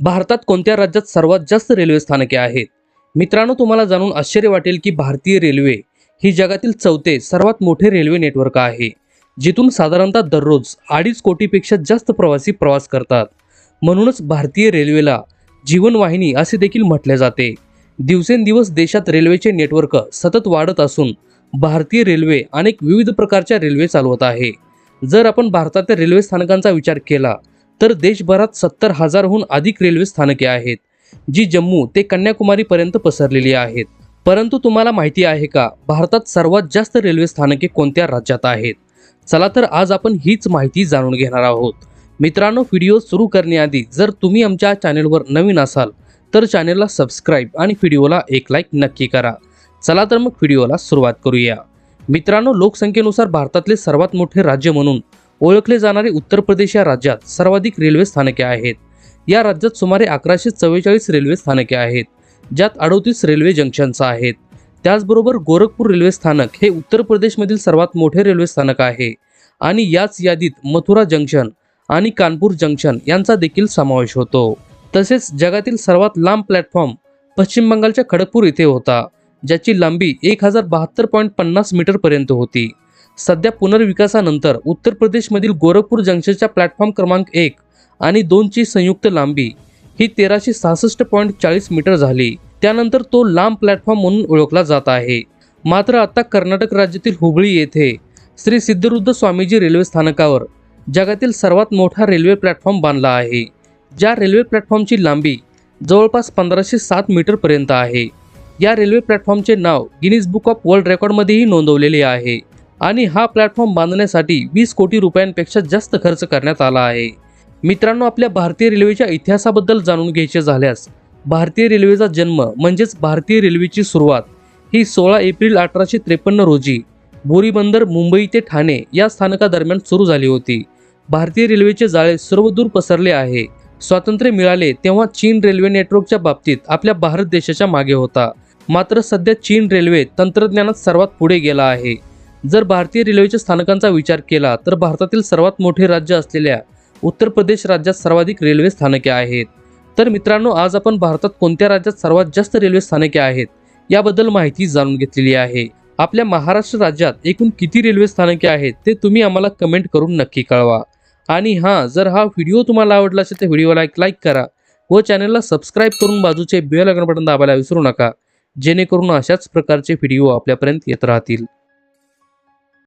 भारतात कोणत्या राज्यात सर्वात जास्त रेल्वे स्थानके आहेत? मित्रांनो तुम्हाला जाणून आश्चर्य वाटेल की भारतीय रेल्वे ही जगातील चौथे सर्वात मोठे रेल्वे नेटवर्क आहे जिथून साधारणतः दररोज अडीच कोटीपेक्षा जास्त प्रवासी प्रवास करतात. म्हणूनच भारतीय रेल्वेला जीवनवाहिनी असे देखील म्हटले जाते. दिवसेंदिवस देशात रेल्वेचे नेटवर्क सतत वाढत असून भारतीय रेल्वे अनेक विविध प्रकारच्या रेल्वे चालवत आहे. जर आपण भारतातील रेल्वे स्थानकांचा विचार केला तर देशभरात सत्तर हजारहून अधिक रेल्वे स्थानके आहेत जी जम्मू ते कन्याकुमारीपर्यंत पसरलेली आहेत. परंतु तुम्हाला माहिती आहे का भारतात सर्वात जास्त रेल्वे स्थानके कोणत्या राज्यात आहेत? चला तर आज आपण हीच माहिती जाणून घेणार आहोत. मित्रांनो व्हिडिओ सुरू करण्याआधी जर तुम्ही आमच्या चॅनेलवर नवीन असाल तर चॅनेलला सबस्क्राईब आणि व्हिडिओला एक लाईक नक्की करा. चला तर मग व्हिडिओला सुरुवात करूया. मित्रांनो लोकसंख्येनुसार भारतातले सर्वात मोठे राज्य म्हणून ओळखले जाणारे उत्तर प्रदेश या राज्यात सर्वाधिक रेल्वे स्थानके आहेत. या राज्यात सुमारे अकराशे चव्वेचाळीस रेल्वे स्थानके आहेत ज्यात अडोतीस रेल्वे जंक्शन्स आहेत. त्याचबरोबर गोरखपूर रेल्वे स्थानक हे उत्तर प्रदेशमधील सर्वात मोठे रेल्वे स्थानक आहे आणि याच यादीत मथुरा जंक्शन आणि कानपूर जंक्शन यांचा देखील समावेश होतो. तसेच जगातील सर्वात लांब प्लॅटफॉर्म पश्चिम बंगालच्या खडगपूर येथे होता ज्याची लांबी एक हजार बहात्तर पॉईंट पन्नास मीटरपर्यंत होती. सध्या पुनर्विकासानंतर उत्तर प्रदेशमधील गोरखपूर जंक्शनच्या प्लॅटफॉर्म क्रमांक एक आणि दोनची संयुक्त लांबी ही तेराशे सहासष्ट पॉईंट चाळीस मीटर झाली. त्यानंतर तो लांब प्लॅटफॉर्म म्हणून ओळखला जात आहे. मात्र आता कर्नाटक राज्यातील हुबळी येथे श्री सिद्धरुद्ध स्वामीजी रेल्वे स्थानकावर जगातील सर्वात मोठा रेल्वे प्लॅटफॉर्म बांधला आहे. ज्या रेल्वे प्लॅटफॉर्मची लांबी जवळपास पंधराशे सात मीटरपर्यंत आहे. या रेल्वे प्लॅटफॉर्मचे नाव गिनीज बुक ऑफ वर्ल्ड रेकॉर्डमध्येही नोंदवलेले आहे. आणि हा प्लॅटफॉर्म बांधण्यासाठी वीस कोटी रुपयांपेक्षा जास्त खर्च करण्यात आला आहे. मित्रांनो आपल्या भारतीय रेल्वेच्या इतिहासाबद्दल जाणून घ्यायचे झाल्यास भारतीय रेल्वेचा जन्म म्हणजेच भारतीय रेल्वेची सुरुवात ही सोळा एप्रिल अठराशे त्रेपन्न रोजी बोरीबंदर मुंबई ते ठाणे या स्थानकादरम्यान सुरू झाली होती. भारतीय रेल्वेचे जाळे सर्वदूर पसरले आहे. स्वातंत्र्य मिळाले तेव्हा चीन रेल्वे नेटवर्कच्या बाबतीत आपल्या भारत देशाच्या मागे होता. मात्र सध्या चीन रेल्वे तंत्रज्ञानात सर्वात पुढे गेला आहे. जर भारतीय रेल्वेच्या स्थानकांचा विचार केला तर भारतातील सर्वात मोठे राज्य असलेल्या उत्तर प्रदेश राज्यात सर्वाधिक रेल्वे स्थानके आहेत. तर मित्रांनो आज आपण भारतात कोणत्या राज्यात सर्वात जास्त रेल्वे स्थानके आहेत याबद्दल माहिती जाणून घेतलेली आहे. आपल्या महाराष्ट्र राज्यात एकूण किती रेल्वे स्थानके आहेत ते तुम्ही आम्हाला कमेंट करून नक्की कळवा. आणि हां जर हा व्हिडिओ तुम्हाला आवडला असेल तर व्हिडिओला एक लाईक करा व चॅनलला सबस्क्राईब करून बाजूचे बेल आयकॉन बटन दाबायला विसरू नका जेणेकरून अशाच प्रकारचे व्हिडिओ आपल्यापर्यंत येत राहतील.